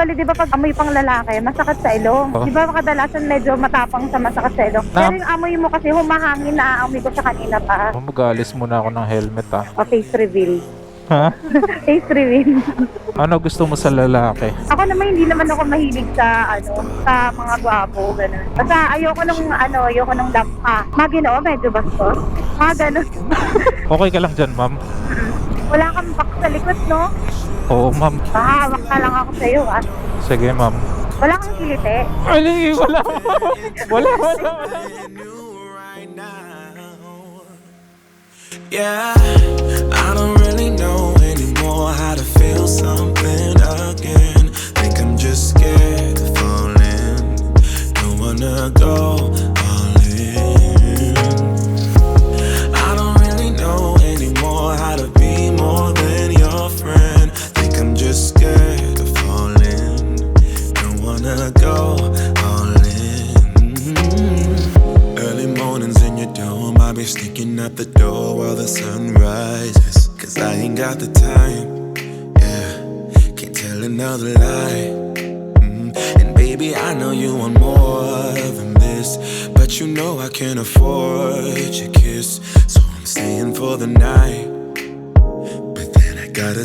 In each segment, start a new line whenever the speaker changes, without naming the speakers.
usually, di ba pag amoy pang lalaki, masakit sa ilong.
Oh.
Di ba kadalasan medyo matapang sa masakit sa ilong. Pero yung amoy mo kasi humahangin na aamoy ko sa kanina pa.
Oh, Mag-aalis muna ako ng helmet ah.
O face reveal.
Ha?
face reveal.
Ano gusto mo sa lalaki?
ako naman hindi naman ako mahilig sa ano, sa mga gwapo, ganun. Basta ayoko nung ano, ayoko nung dampa. Maginoo, medyo bastos. Mga ganun.
Okay ka lang dyan, ma'am?
Wala kang back sa likod, no?
Oo, ma'am.
Mahawak na lang ako sa'yo, ah.
Sige, ma'am.
Wala kang kilite.
Ali, wala. wala, wala, wala.
Yeah, I don't really know anymore how to feel something again. Think I'm just scared of falling. Don't wanna go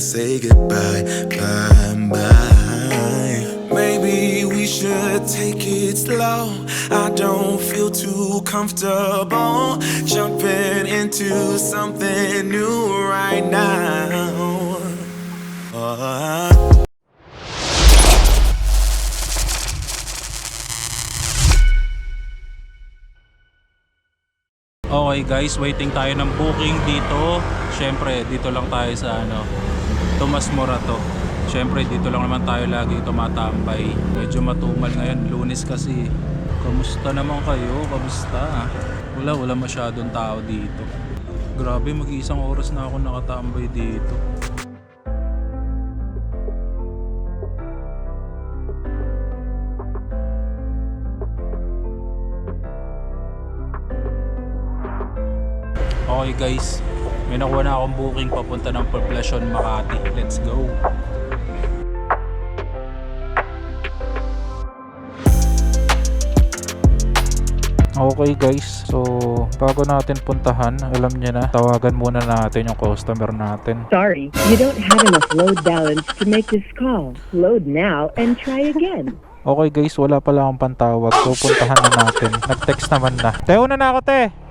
say goodbye, bye, bye. Maybe we should take it slow. I don't feel too comfortable jumping into something new right now. Uh,
Okay guys, waiting tayo ng booking dito. Siyempre, dito lang tayo sa ano, Tomas Morato. Siyempre, dito lang naman tayo lagi tumatambay. Medyo matumal ngayon, lunes kasi. Kamusta naman kayo? Kamusta? Wala, wala masyadong tao dito. Grabe, mag-iisang oras na ako nakatambay dito. Okay guys, may nakuha na akong booking papunta ng Poblacion Makati. Let's go!
Okay guys, so bago natin puntahan, alam niyo na, tawagan muna natin yung customer natin.
Sorry, you don't have enough load balance to make this call. Load now and try again.
Okay guys, wala pala akong pantawag. So puntahan na natin. Nag-text naman na. Te, una na ako te.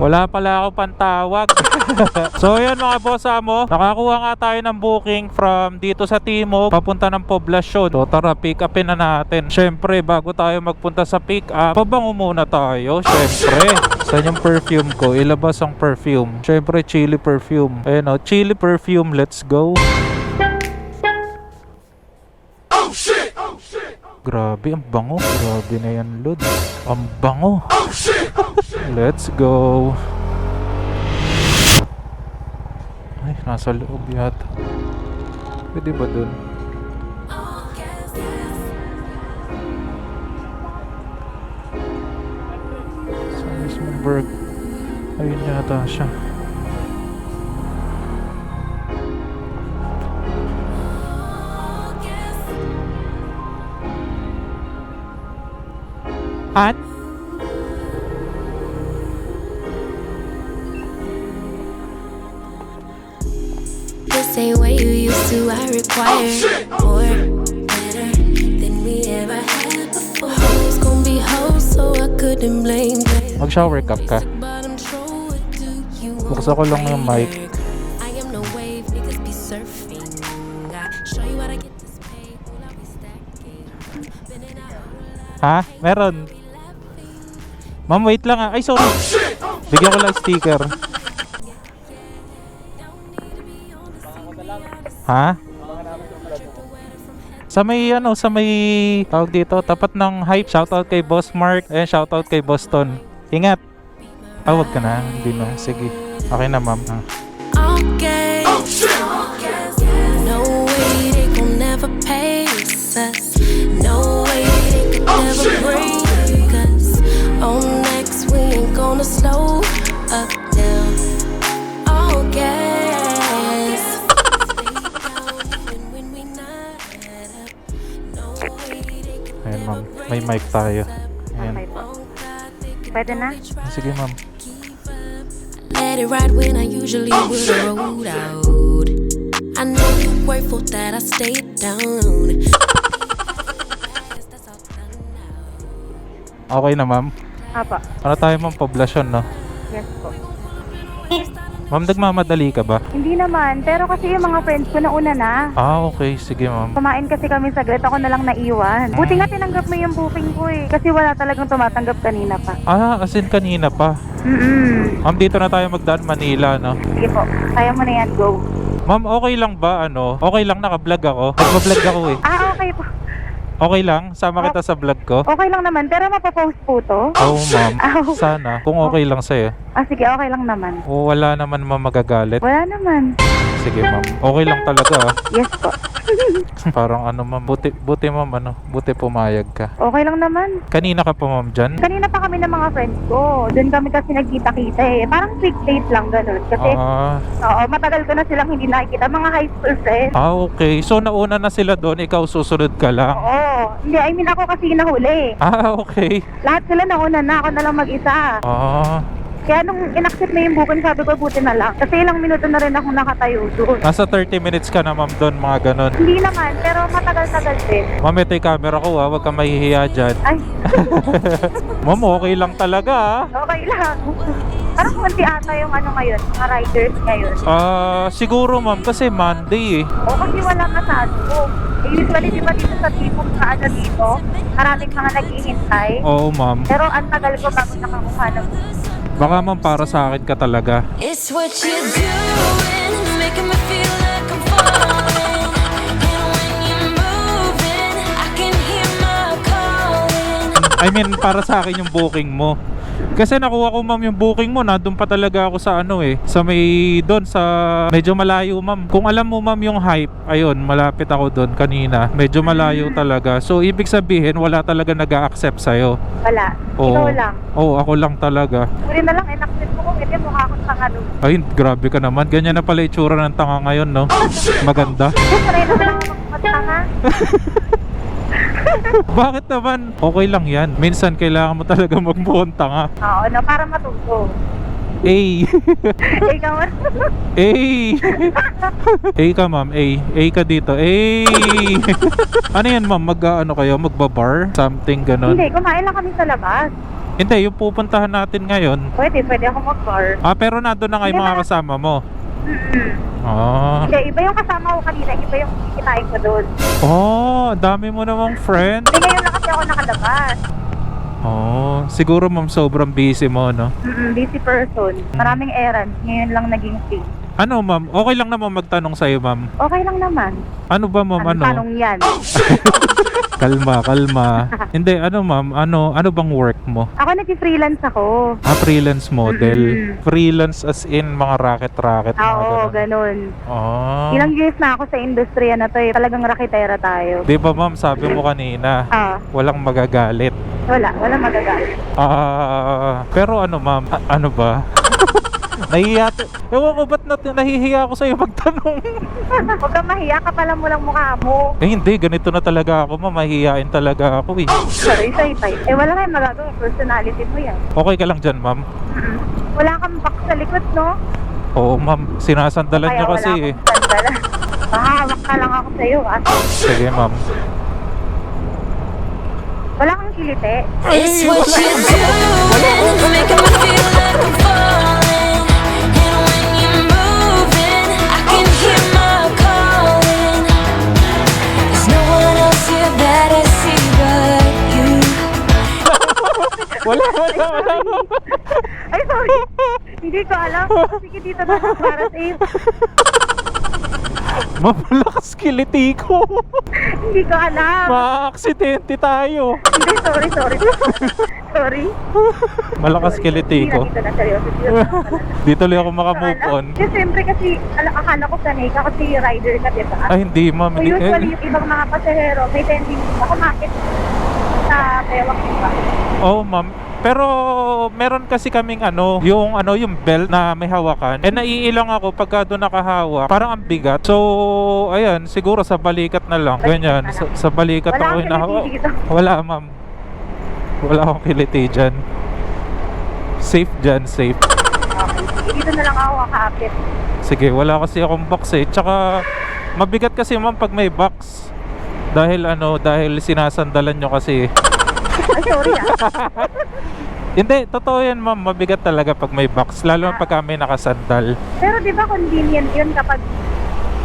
Wala pala ako pantawag. so yun mga boss amo, nakakuha nga tayo ng booking from dito sa Timog papunta ng Poblacion. So tara, pick upin na natin. Syempre, bago tayo magpunta sa pick up, pabango muna tayo. Syempre. Saan yung perfume ko? Ilabas ang perfume. Syempre, chili perfume. Ayun o, chili perfume. Let's go. Grabe, ang bango. Grabe na yan, Lod. Ang bango. Let's go. Ay, nasa loob yata. Pwede ba dun? Sa mismong berg. Ayun yata siya. Han?
This ain't what you used to. I require more, better than we ever had before. Hoes gon' be hoes, so I couldn't blame them.
Mag-shower cup ka.
You
Buksan ko lang yung mic.
you
Ha? Meron. Ma'am, wait lang ah. Ay, sorry. Bigyan ko lang sticker. Ha? Sa may ano, sa may tawag dito, tapat ng hype. Shoutout kay Boss Mark. Ayan, shoutout kay Boston. Ingat. Ah, wag ka na. Hindi na. Sige. Okay na, ma'am. Ah.
Okay. No way they gon' never pace us. No way they. On next, we ain't gonna slow up
May mic tayo. Ayan.
Okay po. Pwede na?
Sige, ma'am.
Let it ride when I usually would have rolled out. I know you're grateful that I stayed down.
Okay na, ma'am.
Apa.
Ano tayo, ma'am? Poblasyon, no?
Yes po.
Ma'am, nagmamadali ka ba?
Hindi naman, pero kasi yung mga friends ko nauna na.
Ah, okay. Sige, ma'am.
Kumain kasi kami saglit, ako na lang naiwan. Buti nga tinanggap mo yung booking ko eh. Kasi wala talagang tumatanggap kanina pa.
Ah, as in kanina pa.
Mm-mm.
Ma'am, dito na tayo magdaan Manila, no?
Sige po, kaya mo na yan, go.
Ma'am, okay lang ba, ano? Okay lang, naka-vlog ako. Nagpa-vlog ako eh.
Ah, okay po.
Okay lang? Sama kita sa vlog ko?
Okay lang naman, pero mapapost po to.
Oo, ma'am.
Aw.
Sana. Kung okay lang sa'yo.
Ah, sige, okay lang naman.
O wala naman ma'am magagalit.
Wala naman.
Sige, ma'am. Okay lang talaga, ah.
Yes po.
Parang ano, ma'am. Buti, buti, ma'am, ano. Buti pumayag ka.
Okay lang naman.
Kanina ka pa, ma'am, dyan?
Kanina pa kami ng mga friends ko. Doon kami kasi nagkita-kita eh. Parang quick date lang ganun. Kasi,
Ah,
oo, matagal ko na silang hindi nakikita. Mga high school friends.
ah, okay. So, nauna na sila doon. Ikaw susunod ka lang.
Oo. Hindi, I mean ako kasi nahuli.
Ah, okay.
Lahat sila nauna na. Ako na lang mag-isa.
Ah,
Kaya nung inaccept na yung booking, sabi ko, buti na lang. Kasi ilang minuto na rin ako nakatayo doon.
nasa 30 minutes ka na, ma'am, doon, mga ganun.
Hindi naman, pero matagal-tagal din.
Ma'am, ito yung camera ko, ah. Huwag kang mahihiya dyan.
Ay,
Ma'am, okay lang talaga, ah.
okay lang. Parang kunti ata yung ano ngayon, mga riders ngayon.
Ah, siguro, ma'am, kasi Monday, eh.
O kasi wala masyado. Eh, usually, di ba dito sa tipong sa ano dito, maraming mga naghihintay.
Oo, ma'am.
Pero ang tagal ko bago nakakuha ng
Baka, ma'am, para sa akin ka talaga.
It's what you're doing, making me feel like I'm falling. And when you're moving, I can hear my calling.
I mean, para sa akin yung booking mo. Kasi nakuha ko ma'am yung booking mo, nandun pa talaga ako sa ano eh, sa may doon sa medyo malayo ma'am. Kung alam mo ma'am yung hype, ayun, malapit ako doon kanina. Medyo malayo talaga. So ibig sabihin wala talaga nag-a-accept sa
wala.
Oo.
Ikaw lang.
Oo, ako lang talaga.
Uli na lang, inaccept mo kung hindi mukha akong tangalo.
Ay, grabe ka naman. Ganyan na pala itsura ng tanga ngayon, no? Maganda.
Kasi sanay naman ako magmatanga.
Bakit naman? Okay lang yan. Minsan kailangan mo talaga magmukhang tanga.
Oo, no, para matuto.
A.
Ikaw,
A. A ka ma'am, A. A ka dito. A. ano yan ma'am? Mag ano kayo? Magbabar? Something ganon?
hindi, kumain lang kami sa labas.
Hindi, yung pupuntahan natin ngayon.
Pwede, pwede ako mag-bar.
Ah, pero nandun na nga yung mga kasama mo. Ah.
Hindi, iba yung kasama ko kanina, iba yung kikitain ko doon.
Oh, dami mo namang friend.
Hindi, ngayon lang kasi ako nakalabas.
Oh, siguro ma'am sobrang busy mo, no?
Mm-mm, busy person. Maraming errands. Ngayon lang naging free.
Ano ma'am? Okay lang naman magtanong sa'yo ma'am.
Okay lang naman.
Ano ba ma'am?
Anong
Ano?
tanong yan?
Kalma, kalma. Hindi, ano ma'am? Ano, ano bang work mo?
Ako nag-freelance ako.
Ah, freelance model.
Mm-mm.
Freelance as in mga racket-racket.
Ah,
mga
Oo,
ganun. Ah.
Ilang years na ako sa industriya na to eh. Talagang rakitera tayo.
Di ba ma'am, sabi mo kanina,
Ah,
walang magagalit.
wala. Wala magagalit.
Ah, pero ano ma'am, a- ano ba? Nahihiya to. Ewan ko ba't natin nahihiya ako sa'yo magtanong?
Huwag kang mahiya, kapalan mo lang mukha mo.
eh hindi, ganito na talaga ako ma'am. Mahihiyain talaga ako eh.
Sorry, say type. Eh, wala kayong magagawa. Personality mo yan.
Okay ka lang dyan ma'am?
Mm-mm. Wala kang back sa likod, no?
Oo ma'am, sinasandalan
Kaya
niyo kasi eh.
akong sandala. Mahawak ka lang ako sa'yo, ah.
Sige ma'am.
Wala kang kilite.
It's what you're doing, making me feel like.
Wala, wala, wala.
Ay, sorry. Hindi ko alam. Sige, dito na ako para safe.
Ma'am, malakas kiliti ko.
Hindi ko alam.
Ma-aksidente tayo.
Hindi, sorry, sorry. sorry.
Malakas kiliti
Hindi
ko.
dito na seryoso. Dito na pala.
Dito lang ako makamove on.
Kasi siyempre kasi, ala- akala ko sanay ka kasi rider ka, di ba?
Ay, hindi ma'am.
So
Hindi,
usually,
eh,
yung ibang mga pasahero, may tendency na kumakit sa bewak, di ba?
oh ma'am. Pero meron kasi kaming ano, yung ano, yung belt na may hawakan. Eh naiilang ako pagka doon nakahawak. Parang ang bigat. So, ayan, siguro sa balikat na lang. Ganyan, sa, sa balikat
Wala
ako
kang dito.
Wala, ma'am. Wala akong kiliti dyan. Safe dyan, safe.
Okay, sige, dito na lang ako kakapit.
Sige, wala kasi akong box eh. Tsaka, mabigat kasi ma'am pag may box. Dahil ano, dahil sinasandalan nyo kasi.
Ay, sorry ah.
Hindi, totoo yan ma'am. Mabigat talaga pag may box. Lalo na pag may nakasandal.
Pero di ba convenient yun kapag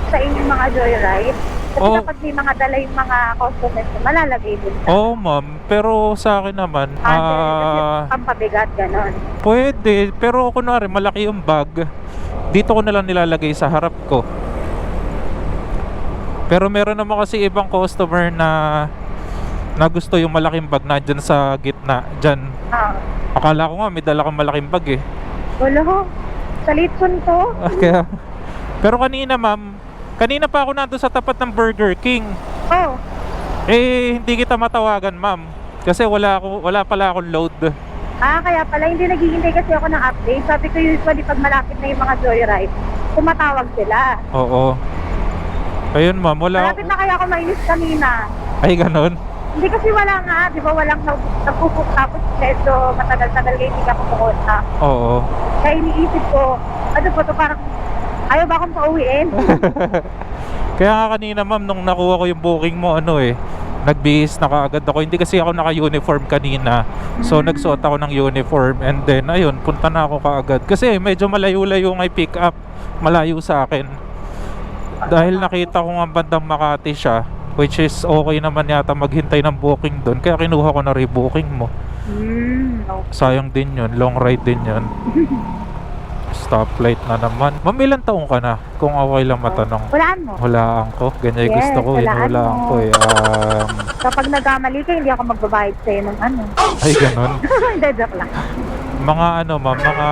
sa inyong mga joyride? Kasi
Oo.
kapag may mga dala yung mga customers, malalagay din.
Oo ma'am, pero sa akin naman,
Ah,
ah,
kasi pampabigat, ganon.
pwede. Pero kunwari, malaki yung bag. Dito ko na lang nilalagay sa harap ko. Pero meron naman kasi ibang customer na na gusto yung malaking bag na dyan sa gitna, dyan.
Ah.
Akala ko nga may dala kang malaking bag eh.
Wala ho. Sa litson ko.
Kaya, pero kanina ma'am, kanina pa ako nandun sa tapat ng Burger King.
Oh,
Eh, hindi kita matawagan ma'am. Kasi wala, ako, wala pala akong load.
ah, kaya pala hindi naghihintay kasi ako ng update. Sabi ko usually pag malapit na yung mga joyride, tumatawag sila.
Oo. Ayun ma'am, wala
Malapit na kaya ako mainis kanina.
Ay, ganun.
Hindi kasi wala nga, di ba walang nag- nagpupuk tapos medyo matagal-tagal kayo hindi ka pumukunta.
Oo.
Kaya iniisip ko, ano po to parang ayaw ba akong pauwiin?
Kaya nga kanina ma'am, nung nakuha ko yung booking mo, ano eh, nagbihis na kaagad ako. Hindi kasi ako naka-uniform kanina. So, nagsuot ako ng uniform. And then, ayun, punta na ako kaagad. Kasi medyo malayo-layo nga yung pick up. Malayo sa akin. Dahil nakita ko nga bandang Makati siya. Which is okay naman yata maghintay ng booking doon. Kaya kinuha ko na rebooking mo.
Hmm, okay.
Sayang din yun. Long ride din yun. Stoplight na naman. Ma'am, ilang taong ka na? Kung okay lang matanong.
Walaan mo.
Hulaan ko. Ganyan
Yes,
gusto ko.
hulaan
Hinulaan
mo.
ko eh. Um,
Kapag nagkamali ka, hindi ako magbabayad sa'yo ng ano.
ay, ganun.
Hindi, joke lang.
Mga ano, ma'am, mga,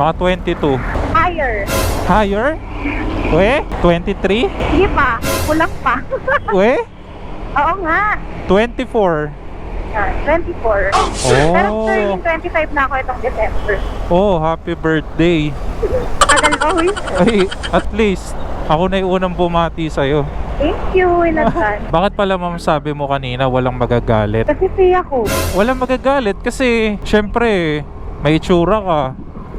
mga 22.
Higher.
Higher? We? 23?
Sige pa, kulang pa.
We?
Oo nga.
24.
Ah, 24.
Oh.
Pero turning 25 na ako itong December.
Oh, happy birthday.
Tagal ko, huy.
Ay, at least, ako na yung unang bumati sa'yo.
Thank you in advance.
Bakit pala ma'am sabi mo kanina walang magagalit?
Kasi free ako.
Walang magagalit kasi, syempre, may itsura ka,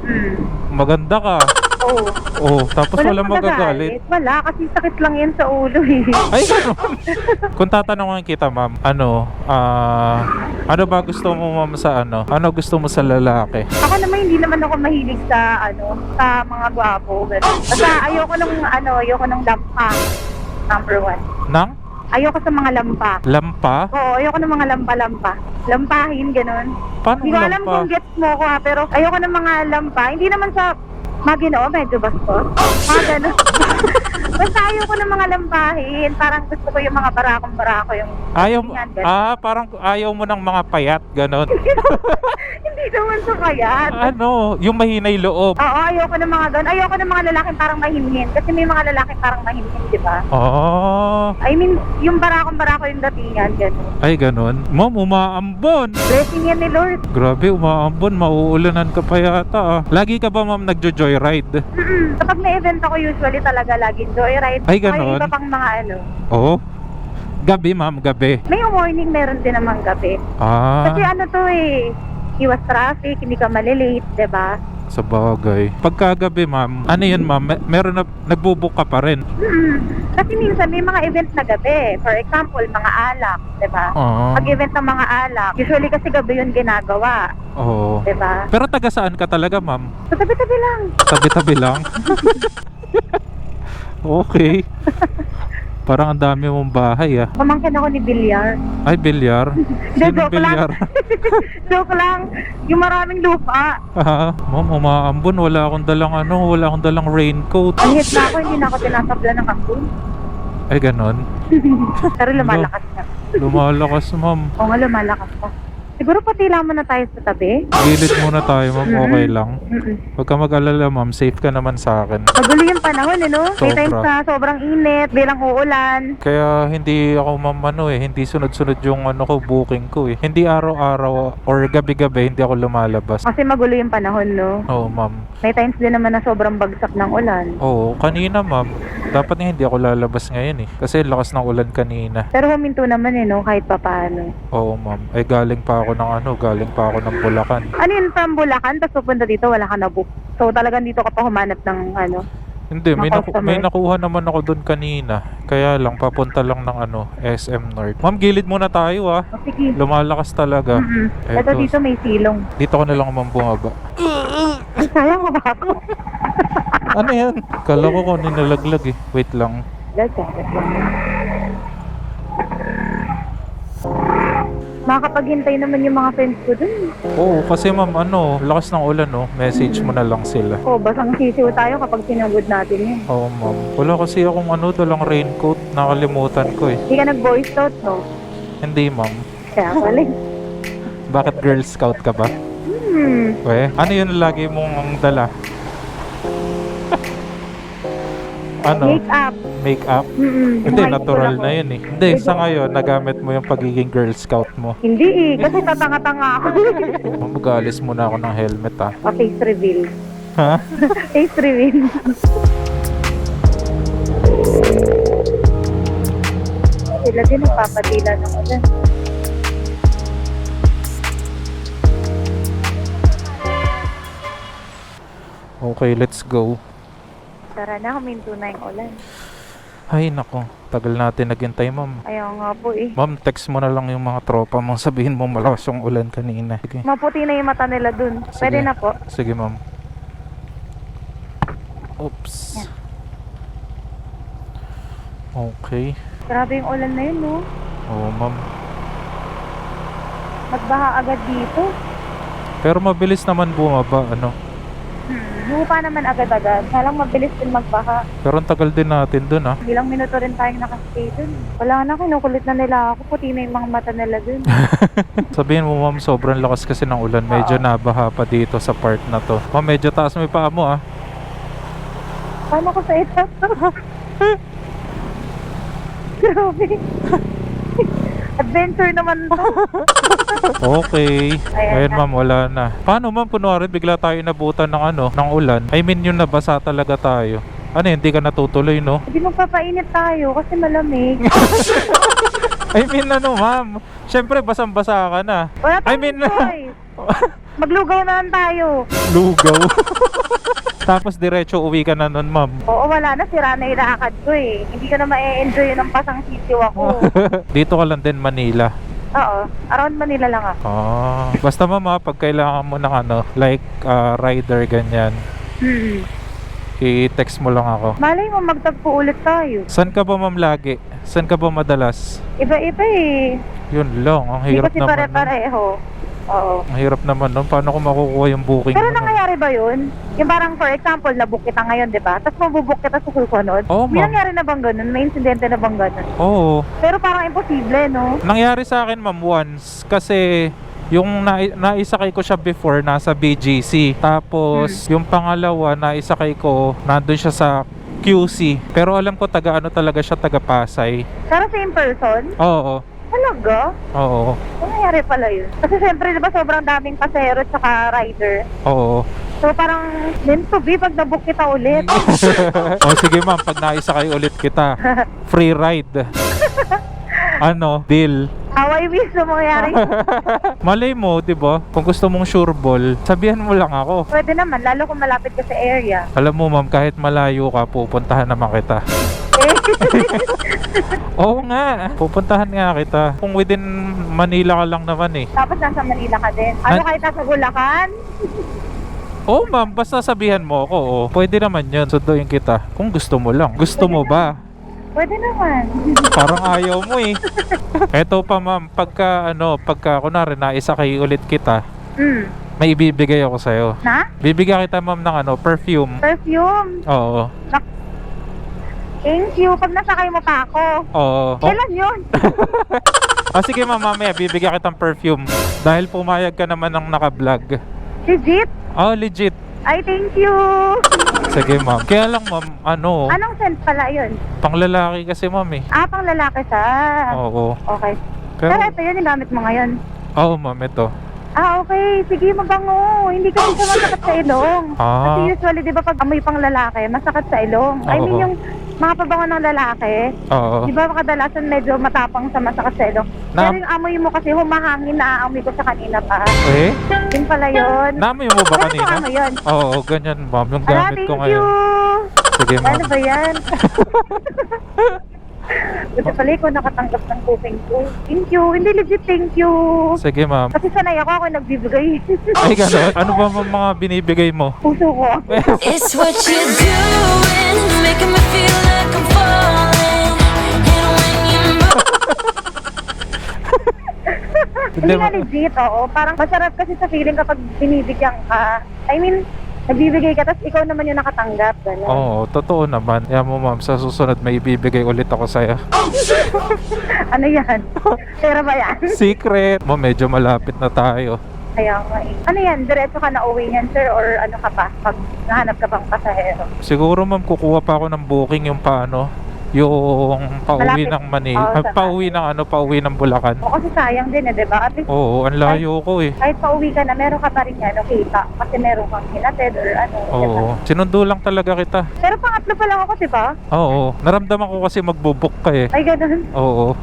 Hmm.
maganda ka.
Oo.
Oh, tapos walang, magagalit.
Wala, kasi sakit lang yan sa ulo eh.
Ay, ganun. Kung tatanungin kita, ma'am, ano, ah, ano ba gusto mo, ma'am, sa ano? Ano gusto mo sa lalaki?
Ako naman hindi naman ako mahilig sa ano, sa mga gwapo. Ganun. Basta ayoko nung ano, ayoko nung lampa. Number one.
Nang?
Ayoko sa mga lampa.
Lampa?
Oo, ayoko ng mga lampa-lampa. Lampahin, ganun.
Paano
Hindi ko alam
lampa?
kung gets mo ko ha, pero ayoko ng mga lampa. Hindi naman sa maginoo, medyo bastos. Mga ganun. Basta ayoko ng mga lampahin. Parang gusto ko yung mga barakong-barako yung...
Ayaw,
Yan,
ah, parang ayaw mo ng mga payat, ganon.
Hindi naman sa kayat.
ano, yung mahinay loob.
Oo, ayoko ng mga ganun. Ayoko ng mga lalaking parang mahinhin. Kasi may mga lalaking parang mahinhin, di ba?
Oh,
I mean, yung barakong-barako yung datingan, ganun.
ay ganon. Ma'am, umaambon.
Blessing yan ni Lord.
Grabe, umaambon. Mauulanan ka pa yata ah. Lagi ka ba ma'am nagjo-joyride?
Mm-mm. Kapag may event ako, usually talaga laging joyride.
Ay, ganun?
iba pang mga ano.
Oo. Gabi ma'am, gabi.
May morning, meron din naman gabi.
Ah,
Kasi ano to eh, iwas traffic, hindi ka malilate, ba?
sa bagay. Pagkagabi ma'am, ano yun ma'am? Mer- Meron na, nagbubook ka pa rin?
Mm. Kasi minsan may mga event na gabi. For example, mga alak, 'di ba?
Oo.
Pag event ng mga alak, usually kasi gabi yun ginagawa,
Oo.
'di ba?
Pero taga saan ka talaga ma'am?
So tabi-tabi lang.
Tabi-tabi lang? okay. Parang ang dami mong bahay ah.
Pamangkin ako ni Bilyar.
Ay, bilyar. Sinong
joke lang.
bilyar?
Joke lang. Yung maraming lupa.
Ah, ma'am, umaambon. Wala akong dalang ano, wala akong dalang raincoat.
Ang hit na ako, hindi na ako tinatabla ng ambun.
Ay, ganon.
Pero lumalakas na.
Lumalakas, ma'am.
Oo nga, lumalakas pa. Siguro pati lamang na tayo sa tabi.
Gilid muna tayo, ma'am. Okay lang.
Mm-mm.
Huwag ka mag-alala, ma'am. Safe ka naman sa akin.
Magulo yung panahon, eh, no? May
Sobra.
times na sobrang init, bilang uulan.
Kaya hindi ako ma'am ano eh, hindi sunod-sunod yung ano ko, booking ko eh. Hindi araw-araw or gabi-gabi hindi ako lumalabas.
Kasi magulo yung panahon, no?
Oo, ma'am.
May times din naman na sobrang bagsak ng ulan.
Oo, kanina ma'am. Dapat nga hindi ako lalabas ngayon eh. Kasi lakas ng ulan kanina.
Pero huminto naman, eh, no? Kahit papaano.
Oo, ma'am. Ay galing pa ako ng ano, galing pa ako ng Bulacan.
Ano yun, from Bulacan, tapos pupunta dito, wala ka na book. So talagang dito ka pa humanap ng ano.
Hindi, may, naku- may nakuha naman ako doon kanina. Kaya lang, papunta lang ng ano, SM North. Ma'am, gilid muna tayo ah.
O, sige.
Lumalakas talaga.
Ito
Eto.
dito may silong.
Dito ko na lang ma'am bumaba.
Ay, sayang mo ba ako?
Ano yan? Kala ko kung ninalaglag eh. Wait lang.
Lagkagat lang. Makakapaghintay naman yung mga friends ko dun.
Oo, kasi ma'am, ano, lakas ng ulan, no? Message mo na lang sila.
O, basang sisiw tayo kapag sinagod natin yun.
Oo, ma'am. Wala kasi akong ano, dalang raincoat. Nakalimutan ko eh.
Hindi ka nag-voice note, no?
Hindi, ma'am.
Kaya pala. eh.
Bakit Girl Scout ka ba?
Hmm.
We, ano yun lagi mong dala? ano?
Make up.
Make-up?
Mm-mm.
Hindi,
Yung high
natural na yun eh. Hindi, sa ngayon, nagamit mo yung pagiging Girl Scout mo.
Hindi eh. Kasi tatanga-tanga ako.
Magalis muna ako ng helmet ah.
o, face reveal.
Ha?
Face reveal. Sila din nagpapatila ng ulan.
Okay, let's go.
Tara na, huminto na yung ulan.
Ay, nako. Tagal natin naghintay, ma'am.
Ayaw nga po eh.
Ma'am, text mo na lang yung mga tropa mo. Sabihin mo malakas yung ulan kanina. Sige.
Maputi na yung mata nila dun. Pwede
Sige.
na po.
Sige, ma'am. Oops.
Yan.
Okay.
Grabe yung ulan na yun, no?
Oo, ma'am.
Magbaha agad dito.
Pero mabilis naman bumaba, ano.
Lupa naman agad-agad. Kaya lang mabilis din magbaha.
Pero ang tagal din natin dun, ah.
Ilang minuto rin tayong nakastay dun. Wala na, kinukulit na nila ako. Puti na yung mga mata nila dun.
Sabihin mo, ma'am, sobrang lakas kasi ng ulan. Medyo nabaha pa dito sa part na to. Ma'am, medyo taas yung paa mo, ah.
Paano ko sa ito? Grabe. Adventure naman to.
Okay.
Ayan
ma'am, wala na. Paano, ma'am, kunwari bigla tayo nabutan ng ano, ng ulan? I mean, yung nabasa talaga tayo. Ano, hindi ka natutuloy, no?
Hindi magpapainit tayo kasi malamig.
I mean, ano, ma'am? Siyempre, basang-basa ka na.
Wala
I
tayong
mean-
choice. Maglugaw na lang tayo.
Lugaw. Tapos diretso uwi ka na nun, ma'am.
Oo, wala na. Sira na ilakad ko eh. Hindi ko na ma-enjoy ng pasang sisiw ako.
Dito ka lang din, Manila.
Oo. Around Manila lang ako.
Ah. Basta ma'am, ha, pag kailangan mo ng ano, like ah, rider, ganyan,
Hmm.
i-text mo lang ako.
Malay mo, magtagpo ulit tayo.
Saan ka ba ma'am lagi? Saan ka ba madalas?
Iba-iba eh.
Yun lang, ang
Hindi
hirap
kasi
naman. nun.
pare-pareho. Oo.
Ang hirap naman nun. Paano ko makukuha yung booking
Pero
nun?
nangyayari ba yun? Yung parang for example, nabook kita ngayon, di ba? Tapos mabubuk kita sa susunod.
Oo,
May
ma'am.
nangyari na bang ganun? May insidente na bang ganun?
Oo.
Pero parang imposible, no?
Nangyari sa akin ma'am once kasi yung na naisakay ko siya before nasa BGC. Tapos yung pangalawa naisakay ko nandun siya sa QC. Pero alam ko taga ano talaga siya taga Pasay.
Pero same person?
Oo.
Talaga?
Oo.
Ano nangyari pala yun? Kasi siyempre, di ba, sobrang daming pasero at saka rider.
Oo.
So parang meant to be pag nabook kita ulit.
o sige ma'am, pag naisakay ulit kita, free ride. ano, deal.
How I wish na mangyari.
Malay mo, 'di ba? Kung gusto mong sure ball, sabihan mo lang ako.
Pwede naman, lalo kung malapit ka sa area.
Alam mo ma'am, kahit malayo ka, pupuntahan naman kita.
Eh,
Oo nga, pupuntahan nga kita. Kung within Manila ka lang naman eh.
Tapos nasa Manila ka din. Ano
An-
kahit nasa Bulacan?
Oo ma'am, basta sabihan mo ako. Oo. Pwede naman yun, sunduin kita. Kung gusto mo lang. Gusto mo ba?
Pwede naman.
Parang ayaw mo eh. Eto pa ma'am, pagka ano, pagka kunwari naisakay ulit kita,
Hmm.
may ibibigay ako sa'yo.
Na?
Bibigyan kita ma'am ng ano, perfume.
Perfume.
Oo.
Thank you. Pag nasakay mo pa ako.
Oo. Oh,
Kailan yun?
Ah, sige ma'am, mamaya bibigyan kitang perfume. Dahil pumayag ka naman ng naka-vlog.
Legit?
Oh, legit.
Ay, thank you.
Sige ma'am. Kaya lang ma'am, ano,
Anong scent pala yun?
panglalaki kasi ma'am eh.
Ah, pang lalaki siya.
Oo.
Okay.
Pero,
Pero ito yun, yung gamit mo ngayon.
oo ma'am, ito.
Ah, okay. Sige, mabango. Hindi kasi siya masakit sa ilong.
Ah.
Kasi usually, di ba, pag amoy pang lalaki, masakit sa ilong. I mean,
Oo.
yung mga pabango ng lalaki,
Oo.
di ba, kadalasan medyo matapang sa masakit sa ilong.
Na-
Pero yung amoy mo kasi humahangin na aamoy ko sa kanina pa.
Eh?
Yun pala yun.
Namoy mo ba kanina?
ano yun?
Oo, ganyan ma'am. Yung
Ala,
gamit
thank
ko
you.
ngayon. Sige ma'am.
Ano ba yan? Buti pala ikaw nakatanggap ng cooking ko. Thank you. Hindi legit, thank you.
Sige ma'am.
Kasi sanay ako, ako nagbibigay.
Ay, gano'n. Ano ba ma'am mga binibigay mo?
Puso ko.
It's what you're doing, making me feel
Hindi
ma-
legit, oo. Parang masarap kasi sa feeling kapag binibigyan ka. I mean, nagbibigay ka, tapos ikaw naman yung nakatanggap. Gano'n.
Oo, totoo naman. Yan mo ma'am, sa susunod may ibibigay ulit ako sa'yo.
Ano yan? Pera ba yan?
Secret! Mo, medyo malapit na tayo.
Kaya nga eh. Ano yan? Diretso ka na uwi niyan, sir? Or ano ka pa? Pag nahanap ka pang pasahero?
Siguro ma'am, kukuha pa ako ng booking yung paano, yung pauwi
Malapit.
ng Manila,
Oo,
ay,
sa-
pauwi ng ano, pauwi ng Bulacan.
O kasi sayang din eh, di ba? At least
Oo, ang layo ko eh.
kahit pauwi ka na, meron ka pa rin ano, kita. Kasi meron kang hinatid or ano. di ba?
Oo, sinundo lang talaga kita.
Pero pangatlo pa lang ako, di ba?
Oo, naramdaman ko kasi magbubuk ka eh.
Ay, ganun.
Oo.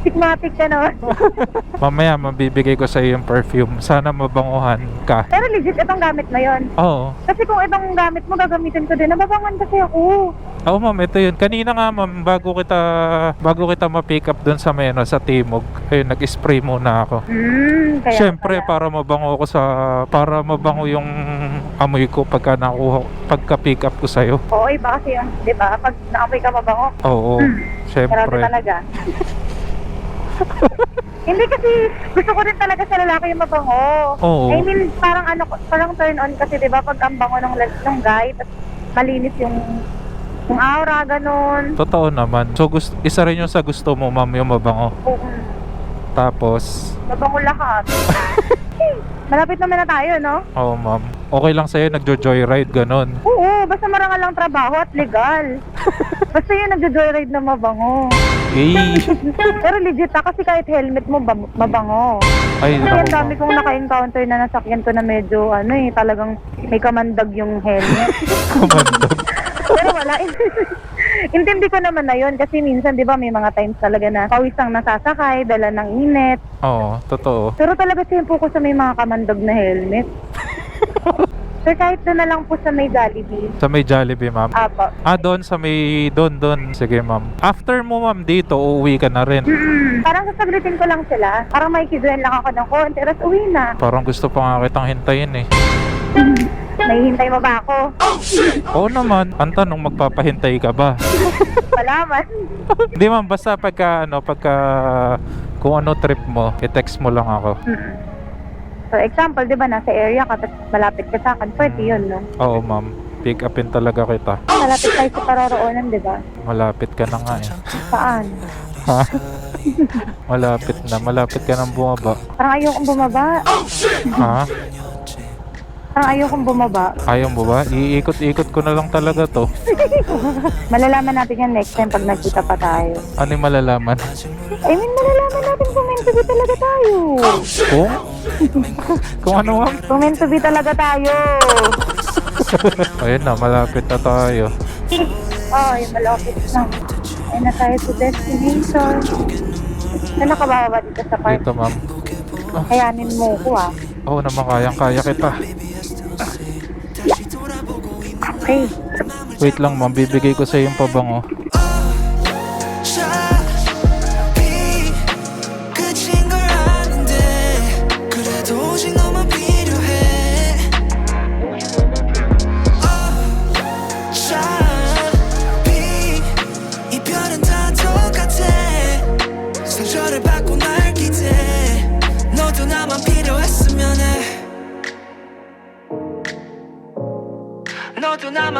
Stigmatic ka naman.
Mamaya mabibigay ko sa yung perfume. Sana mabanguhan ka.
Pero legit, itong gamit mo yon.
Oo.
Kasi kung itong gamit mo, gagamitin ko din. Nababangan kasi ako.
Oo ma'am, ito yun. Kanina nga ma'am, bago kita bago kita ma-pick up doon sa Meno, sa Timog, ayun, nag-spray muna ako.
Hmm, kaya
Siyempre,
pala.
para mabango ko sa para mabango yung amoy ko pagka nakuha pagka pick up ko sa iyo.
Oo, iba kasi yung, di ba? Pag naamoy ka mabango,
Oo.
Hmm, grabe
Siyempre.
talaga. Hindi kasi gusto ko rin talaga sa lalaki yung mabango.
Oo.
I mean, parang ano, parang turn on kasi 'di ba pag ang bango ng ng guy, tapos malinis yung aura ganun.
Totoo naman. So gusto, isa rin yung sa gusto mo, ma'am, yung mabango.
Kung
Tapos,
mabango lahat. Malapit naman na tayo, no?
oh ma'am, okay lang sa'yo, nagjo-joyride, ganun.
Oo, basta marangal lang trabaho at legal. basta yun nagjo-joyride na mabango.
Eh,
Pero legit ah, kasi kahit helmet mo bam- mabango.
ay,
Kasi ang dami
ma'am.
kong naka-encounter na nasakyan ko na medyo ano eh, talagang may kamandag yung helmet.
Kumandog.
Wala. Intindi ko naman na yun kasi minsan 'di ba may mga times talaga na pawis ang nasasakay, dala ng init.
Oo, totoo.
Pero talaga tempo ko sa may mga kamandag na helmet. Sir, kahit doon na lang po sa may Jollibee.
Sa may Jollibee, ma'am.
Apo.
Ah, doon sa may doon doon. Sige, ma'am. After mo, ma'am, dito, uuwi ka na rin.
Mm, parang sasaglitin ko lang sila. Parang may lang ako ng konti, tapos uwi na.
Parang gusto pa nga kitang hintayin eh.
Nahihintay mo ba ako?
Oo naman. Ang tanong, magpapahintay ka ba?
Wala man.
Hindi, ma'am. Basta pagka, ano, pagka kung ano trip mo, i-text mo lang ako.
Mm. For example, di ba, nasa area ka, tapos malapit ka sa akin, pwede yun, no?
Oo, ma'am. Pick upin talaga kita.
Malapit tayo sa paroroonan, di ba?
Malapit ka na nga eh.
Saan?
Ha? Malapit na. Malapit ka nang bumaba.
Parang ayokong bumaba.
Ha?
Parang ayokong bumaba.
Ayaw mo ba? Iikot-ikot ko na lang talaga to.
Malalaman natin yan next time pag nagkita pa tayo.
Ano yung malalaman?
I mean, malalaman natin kung meant to be talaga tayo.
Kung? Kung ano ma'am?
Kung meant to be talaga tayo.
Ayun na, malapit na tayo.
Ay, malapit na. Ay na tayo sa destination. Saan nakababa dito sa park?
Dito ma'am.
Kayanin mo ko ah.
Oo naman, kayang-kaya kita.
Okay.
Wait lang ma'am, ko sa yung pabango.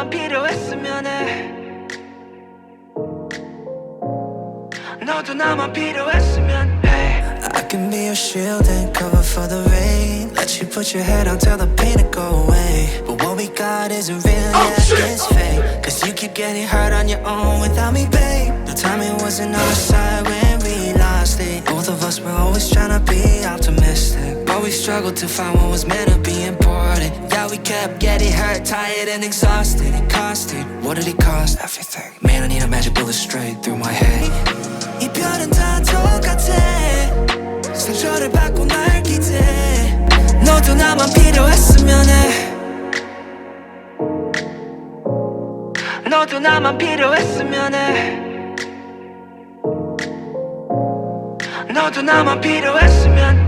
너도 나만 필요했으면 해 너도 나만 필요했으면 해 I can be your shield and cover for the rain. Let you put your head on till the pain will go away. But what we got isn't real, yeah, it's fake. Cause you keep getting hurt on your own without me, babe. The timing wasn't on our side when we lost it. Both of us were always trying to be optimistic. But we struggled to find what was meant to be important. Yeah, we kept getting hurt, tired, and exhausted. It costed. What did it cost? Everything. Man, I need a magic bullet straight through my head. 이별은 다 똑같아. 상처를 받고 날 기대. 너도 나만 필요했으면 해. 너도 나만 필요했으면 해. 너도 나만 필요했으면